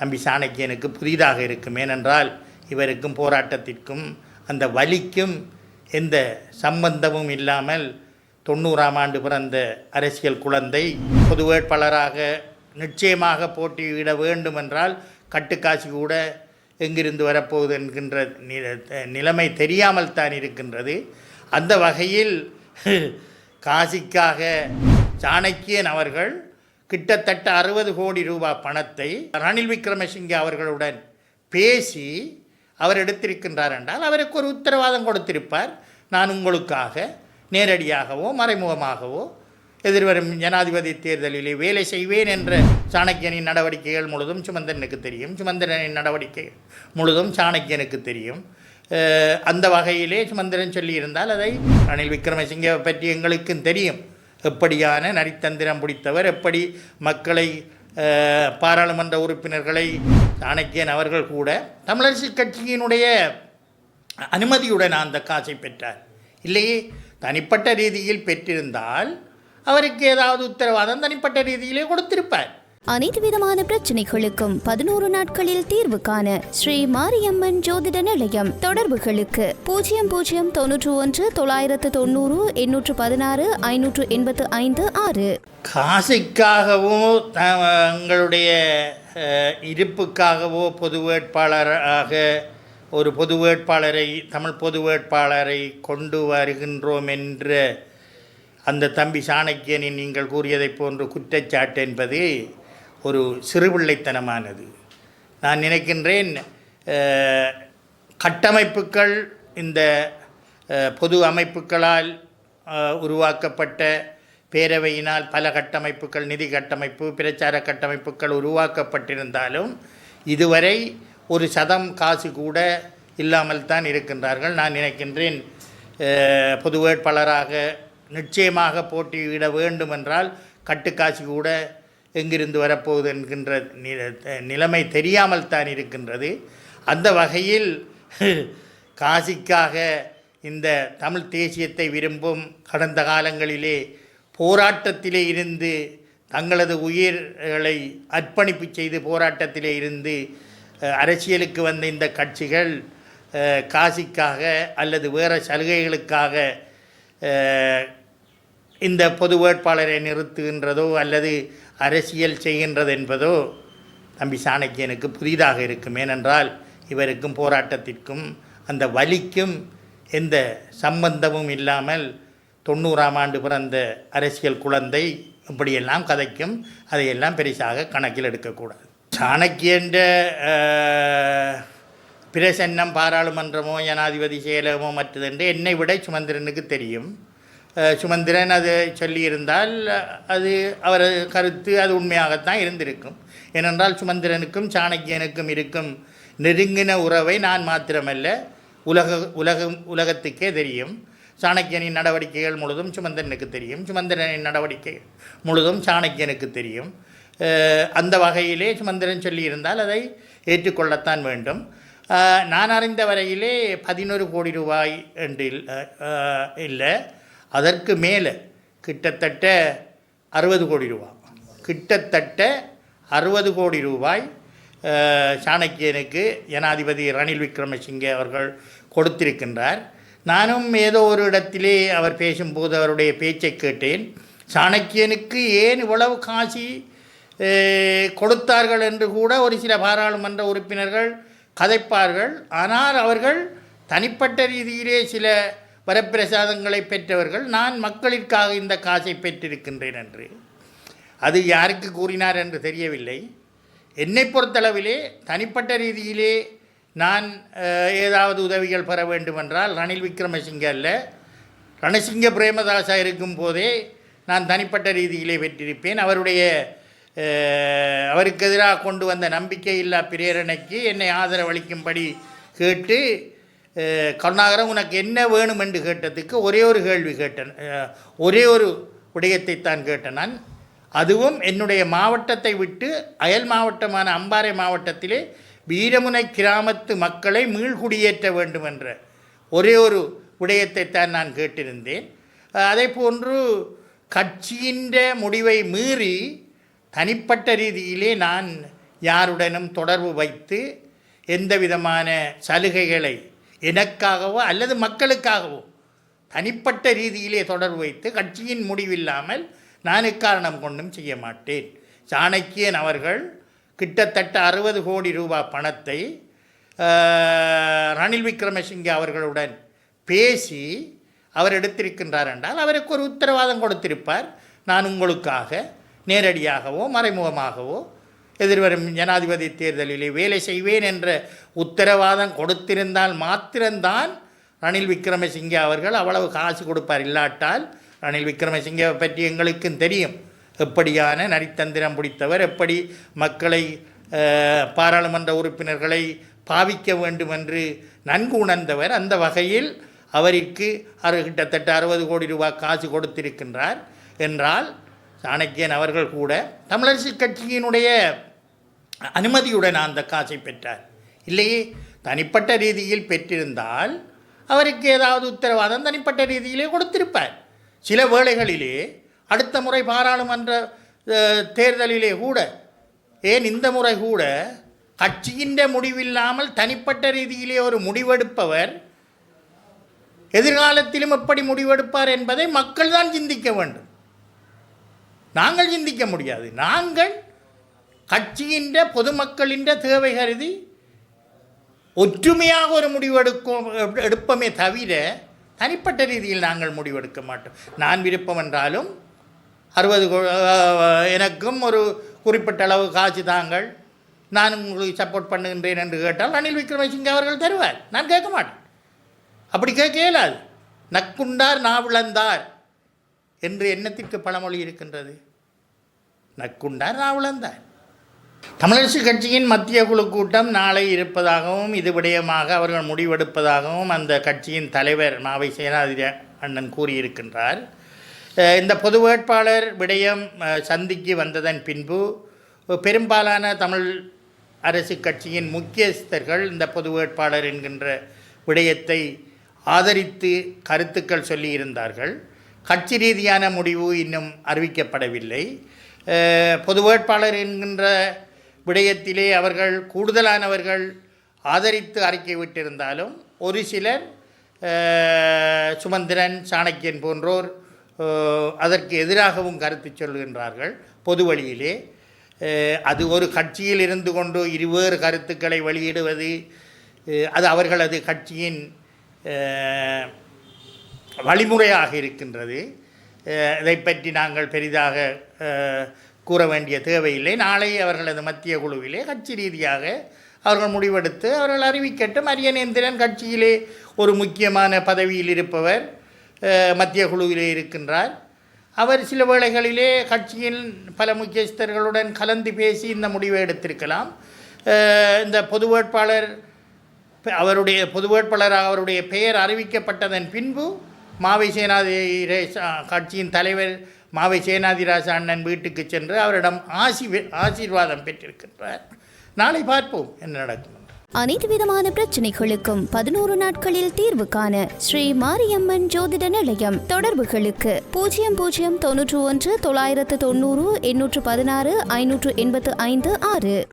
தம்பி சாணக்கியனுக்கு புதிதாக இருக்கும். ஏனென்றால் இவருக்கும் போராட்டத்திற்கும் அந்த வலிக்கும் எந்த சம்பந்தமும் இல்லாமல் தொண்ணூறாம் ஆண்டு பிறந்த அரசியல் குழந்தை பொது வேட்பாளராக நிச்சயமாக போட்டியிட வேண்டும் என்றால் கட்டுக்காசி கூட எங்கிருந்து வரப்போகுது என்கின்ற நிலைமை தெரியாமல் தான் இருக்கின்றது. அந்த வகையில் காசிக்காக சாணக்கியன் அவர்கள் கிட்டத்தட்ட அறுபது கோடி ரூபாய் பணத்தை ரணில் விக்ரமசிங்கே அவர்களுடன் பேசி அவர் எடுத்திருக்கின்றார் என்றால் அவருக்கு ஒரு உத்தரவாதம் கொடுத்திருப்பார். நான் உங்களுக்காக நேரடியாகவோ மறைமுகமாகவோ எதிர்வரும் ஜனாதிபதி தேர்தலிலே வேலை செய்வேன் என்ற சாணக்கியனின் நடவடிக்கைகள் முழுதும் சுமந்திரனுக்கு தெரியும். சுமந்திரனின் நடவடிக்கை முழுதும் சாணக்கியனுக்கு தெரியும். அந்த வகையிலே சுமந்திரன் சொல்லியிருந்தால் அதை ரணில் விக்ரமசிங்கே பற்றி எங்களுக்கும் தெரியும். எப்படியான நரித்தந்திரம் பிடித்தவர் எப்படி மக்களை பாராளுமன்ற உறுப்பினர்களை சாணக்கியன் அவர்கள் கூட தமிழரசு கட்சியினுடைய அனுமதியுடன் அந்த காசை பெற்றார். இல்லையே தனிப்பட்ட ரீதியில் பெற்றிருந்தால் அவருக்கு ஏதாவது உத்தரவாதம் தனிப்பட்ட ரீதியிலே கொடுத்திருப்பார். அனைத்து விதமான பிரச்சனைகளுக்கும் பதினோரு நாட்களில் தீர்வு காண ஸ்ரீ மாரியம்மன் ஜோதிட நிலையம் தொடர்புகளுக்கு. பூஜ்ஜியம் பூஜ்ஜியம் தொன்னூற்று ஒன்று தொள்ளாயிரத்து தொண்ணூறு எண்ணூற்று பதினாறு ஐநூற்று எண்பத்து ஐந்து ஆறு. காசுக்காகவோ தங்களுடைய இருப்புக்காகவோ பொது வேட்பாளராக ஒரு பொது வேட்பாளரை தமிழ் பொது வேட்பாளரை கொண்டு வருகின்றோம் என்ற அந்த தம்பி சாணக்கியனின் நீங்கள் கூறியதைப் போன்ற குற்றச்சாட்டு என்பது ஒரு சிறுபிள்ளைத்தனமானது. நான் நினைக்கின்றேன் கட்டமைப்புக்கள் கட்டமைப்புகள் இந்த பொது அமைப்புகளால் உருவாக்கப்பட்ட பேரவையினால் பல கட்டமைப்புகள் நிதி கட்டமைப்பு பிரச்சார கட்டமைப்புகள் உருவாக்கப்பட்டிருந்தாலும் இதுவரை ஒரு சதம் காசு கூட இல்லாமல் தான் இருக்கின்றார்கள். நான் நினைக்கின்றேன் பொது வேட்பாளராக நிச்சயமாக போட்டியிட வேண்டுமென்றால் கட்டுக்காசி கட்டுக்காசு கூட எங்கிருந்து வரப்போகுது என்கின்ற நிலைமை தெரியாமல் தான் இருக்கின்றது. அந்த வகையில் காசிக்காக இந்த தமிழ் தேசியத்தை விரும்பும் கடந்த காலங்களிலே போராட்டத்திலே இருந்து தங்களது உயிர்களை அர்ப்பணிப்பு செய்து போராட்டத்திலே இருந்து அரசியலுக்கு வந்த இந்த கட்சிகள் காசிக்காக அல்லது வேறு சலுகைகளுக்காக இந்த பொது வேட்பாளரை நிறுத்துகின்றதோ அல்லது அரசியல் செய்கின்றது என்பதோ தம்பி சாணக்கியனுக்கு புதிதாக இருக்கும். ஏனென்றால் இவருக்கும் போராட்டத்திற்கும் அந்த வலிக்கும் எந்த சம்பந்தமும் இல்லாமல் தொண்ணூறாம் ஆண்டு பிறந்த அரசியல் குழந்தை இப்படியெல்லாம் கதைக்கும் அதையெல்லாம் பெரிசாக கணக்கில் எடுக்கக்கூடாது. சாணக்கியன்ற பிரசன்னம் பாராளுமன்றமோ ஜனாதிபதி செயலகமோ மற்றதென்று என்னை விட சுமந்திரனுக்கு தெரியும். சுமந்திரன் அது சொல்லியிருந்தால் அது அவர் கருத்து அது உண்மையாகத்தான் இருந்திருக்கும். ஏனென்றால் சுமந்திரனுக்கும் சாணக்கியனுக்கும் இருக்கும் நெருங்கின உறவை நான் மாத்திரமல்ல உலக உலகம் உலகத்துக்கே தெரியும். சாணக்கியனின் நடவடிக்கைகள் முழுதும் சுமந்திரனுக்கு தெரியும். சுமந்திரனின் நடவடிக்கை முழுதும் சாணக்கியனுக்கு தெரியும். அந்த வகையிலே சுமந்திரன் சொல்லியிருந்தால் அதை ஏற்றுக்கொள்ளத்தான் வேண்டும். நான் அறிந்த வரையிலே பதினொரு கோடி ரூபாய் என்று இல்லை. அதற்கு மேலே கிட்டத்தட்ட அறுபது கோடி ரூபாய் கிட்டத்தட்ட அறுபது கோடி ரூபாய் சாணக்கியனுக்கு ஜனாதிபதி ரணில் விக்ரமசிங்கே அவர்கள் கொடுத்திருக்கின்றார். நானும் ஏதோ ஒரு இடத்திலே அவர் பேசும்போது அவருடைய பேச்சை கேட்டேன். சாணக்கியனுக்கு ஏன் இவ்வளவு காசி கொடுத்தார்கள் என்று கூட ஒரு சில பாராளுமன்ற உறுப்பினர்கள் கதைப்பார்கள். ஆனால் அவர்கள் தனிப்பட்ட ரீதியிலே சில வரப்பிரசாதங்களை பெற்றவர்கள் நான் மக்களிற்காக இந்த காசை பெற்றிருக்கின்றேன் என்று. அது யாருக்கு கூறினார் என்று தெரியவில்லை. என்னை பொறுத்தளவிலே தனிப்பட்ட ரீதியிலே நான் ஏதாவது உதவிகள் பெற வேண்டுமென்றால் ரணில் விக்ரமசிங்க அல்ல. ரணசிங்க பிரேமதாசா இருக்கும் போதே நான் தனிப்பட்ட ரீதியிலே பெற்றிருப்பேன். அவருடைய அவருக்கு எதிராக கொண்டு வந்த நம்பிக்கையில்லா பிரேரணைக்கு என்னை ஆதரவளிக்கும்படி கேட்டு கருணாகரன் உனக்கு என்ன வேணும் என்று கேட்டதுக்கு ஒரே ஒரு கேள்வி கேட்டேன். ஒரே ஒரு விடயத்தை தான் கேட்டேன் நான். அதுவும் என்னுடைய மாவட்டத்தை விட்டு அயல் மாவட்டமான அம்பாறை மாவட்டத்திலே வீரமுனை கிராமத்து மக்களை மீள்குடியேற்ற வேண்டும் என்ற ஒரே ஒரு விடயத்தை தான் நான் கேட்டிருந்தேன். அதே போன்று கட்சியின் முடிவை மீறி தனிப்பட்ட ரீதியிலே நான் யாருடனும் தொடர்பு வைத்து எந்த விதமான சலுகைகளை எனக்காகவோ அல்லது மக்களுக்காகவோ தனிப்பட்ட ரீதியிலே தொடர்பு வைத்து கட்சியின் முடிவில்லாமல் நான் எக்காரணம் கொண்டும் செய்ய மாட்டேன். சாணக்கியன் அவர்கள் கிட்டத்தட்ட அறுபது கோடி ரூபாய் பணத்தை ரணில் விக்ரமசிங்கே அவர்களுடன் பேசி அவர் எடுத்திருக்கின்றார் என்றால் அவருக்கு ஒரு உத்தரவாதம் கொடுத்திருப்பார். நான் உங்களுக்காக நேரடியாகவோ மறைமுகமாகவோ எதிர்வரும் ஜனாதிபதி தேர்தலிலே வேலை செய்வேன் என்ற உத்தரவாதம் கொடுத்திருந்தால் மாத்திரம்தான் ரணில் விக்ரமசிங்கே அவர்கள் அவ்வளவு காசு கொடுப்பார். இல்லாட்டால் ரணில் விக்ரமசிங்கே பற்றி எங்களுக்கும் தெரியும். எப்படியான நரித்தந்திரம் பிடித்தவர் எப்படி மக்களை பாராளுமன்ற உறுப்பினர்களை பாவிக்க வேண்டும் என்று நன்கு உணர்ந்தவர். அந்த வகையில் அவருக்கு அறு கிட்டத்தட்ட அறுபது கோடி ரூபாய் காசு கொடுத்திருக்கின்றார். என்றால் சாணக்கியன் அவர்கள் கூட தமிழரசு கட்சியினுடைய அனுமதியுடன் அந்த காசை பெற்றார். இல்லையே தனிப்பட்ட ரீதியில் பெற்றிருந்தால் அவருக்கு ஏதாவது உத்தரவாதம் தனிப்பட்ட ரீதியிலே கொடுத்திருப்பார். சில வேளைகளிலே அடுத்த முறை பாராளுமன்ற தேர்தலிலே கூட ஏன் இந்த முறை கூட கட்சியின் முடிவில்லாமல் தனிப்பட்ட ரீதியிலே ஒரு முடிவெடுப்பவர் எதிர்காலத்திலும் எப்படி முடிவெடுப்பார் என்பதை மக்கள் தான் சிந்திக்க வேண்டும். நாங்கள் சிந்திக்க முடியாது. நாங்கள் கட்சியின்ற பொதுமக்களின் தேவை கருதி ஒற்றுமையாக ஒரு முடிவெடுக்கும் எடுப்பமே தவிர தனிப்பட்ட ரீதியில் நாங்கள் முடிவெடுக்க மாட்டோம். நான் விருப்பம் என்றாலும் அறுபது எனக்கும் ஒரு குறிப்பிட்ட அளவு காசு தாங்கள் நான் உங்களுக்கு சப்போர்ட் பண்ணுகின்றேன் என்று கேட்டால் ரணில் விக்ரமசிங்கே அவர்கள் தருவார். நான் கேட்க மாட்டேன். அப்படி கேட்க இயலாது நக்குண்டார் நாவிழந்தார் என்று எண்ணத்திற்கு பழமொழி இருக்கின்றது. நக்குண்டார் நாவிழந்தார் தமிழரசு கட்சியின் மத்திய குழு கூட்டம் நாளை இருப்பதாகவும் இது விடயமாக அவர்கள் முடிவெடுப்பதாகவும் அந்த கட்சியின் தலைவர் மாவை சேனாதிர அண்ணன் கூறியிருக்கின்றார். இந்த பொது வேட்பாளர் விடயம் சந்திக்கு வந்ததன் பின்பு பெரும்பாலான தமிழ் அரசு கட்சியின் முக்கியஸ்தர்கள் இந்த பொது வேட்பாளர் என்கின்ற விடயத்தை ஆதரித்து கருத்துக்கள் சொல்லியிருந்தார்கள். கட்சி ரீதியான முடிவு இன்னும் அறிவிக்கப்படவில்லை. பொது வேட்பாளர் என்கின்ற விடயத்திலே அவர்கள் கூடுதலானவர்கள் ஆதரித்து அறிக்கை விட்டிருந்தாலும் ஒரு சிலர் சுமந்திரன் சாணக்கியன் போன்றோர் அதற்கு எதிராகவும் கருத்து சொல்கின்றார்கள் பொது வழியிலே. அது ஒரு கட்சியில் இருந்து கொண்டு இருவேறு கருத்துக்களை வெளியிடுவது அது அவர்களது கட்சியின் வழிமுறையாக இருக்கின்றது. இதை பற்றி நாங்கள் பெரிதாக கூற வேண்டிய தேவையில்லை. நாளை அவர்களது மத்திய குழுவிலே கட்சி ரீதியாக அவர்கள் முடிவெடுத்து அவர்கள் அறிவிக்கட்டும். அரியநேந்திரன் கட்சியிலே ஒரு முக்கியமான பதவியில் இருப்பவர் மத்திய குழுவிலே இருக்கின்றார். அவர் சில வேளைகளிலே கட்சியின் பல முக்கியஸ்தர்களுடன் கலந்து பேசி இந்த முடிவை எடுத்திருக்கலாம். இந்த பொது வேட்பாளர் அவருடைய பொது வேட்பாளராக அவருடைய பெயர் அறிவிக்கப்பட்டதன் பின்பு மாவை சேனாதி கட்சியின் தலைவர் மாவை சேனாதிராச அண்ணன் வீட்டுக்கு சென்று அவரிடம் ஆசி ஆசீர்வாதம் பெற்றிருக்கின்றார். நாளை பார்ப்போம் என்ன நடக்கும். அனைத்து விதமான பிரச்சனைகளுக்கும் பதினோரு நாட்களில் தீர்வு காண ஸ்ரீ மாரியம்மன் ஜோதிட நிலையம் தொடர்புகளுக்கு பூஜ்ஜியம் பூஜ்ஜியம் தொன்னூற்று ஒன்று தொள்ளாயிரத்து தொண்ணூறு எண்ணூற்று பதினாறு ஐநூற்று எண்பத்து ஐந்து ஆறு.